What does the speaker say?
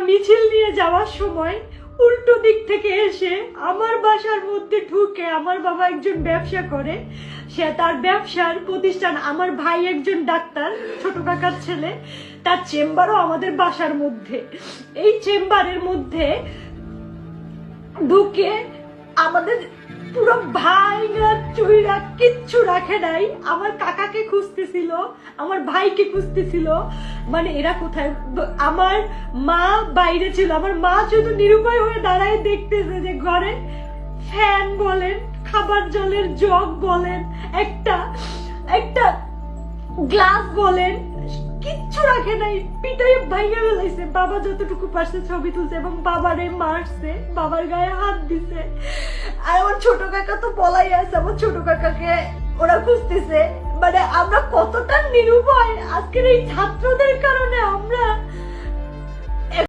মিছিল নিয়ে যাওয়ার সময় উল্টো দিক থেকে এসে আমার বাসার মধ্যে ঢুকে আমার বাবা একজন ব্যবসা করে। সে তার ব্যবসার প্রতিষ্ঠান, আমার ভাই একজন ডাক্তার, ছোট কাকার ছেলে, তার চেম্বারও আমাদের বাসার মধ্যে। এই চেম্বারের মধ্যে ঢুকে আমাদের পুরো ভাইরা চুইরা কিচ্ছু রাখে নাই। আমার কাকাকে খুঁজতেছিল, আমার ভাইকে খুঁজতেছিল। মানে এরা কোথায়? আমার মা বাইরে ছিল। আমার মা শুধু নিরুপায় হয়ে দাঁড়ায় দেখতেছে যে ঘরে ফ্যান বলেন, খাবার জলের জগ বলেন, একটা একটা গ্লাস বলেন রাখে নাই পিটাই ভাইয়া ফেলাইছে। বাবা যতটুকু পারছে ছবি তুলছে এবং বাবারে মারছে, বাবার গায়ে হাত দিছে। আর আমার ছোট কাকা তো বলাই আছে, আমার ছোট কাকাকে ওরা খুঁজতেছে। মানে আমরা কতটা নিরুপায়, আজকের এই ছাত্রদের কারণে আমরা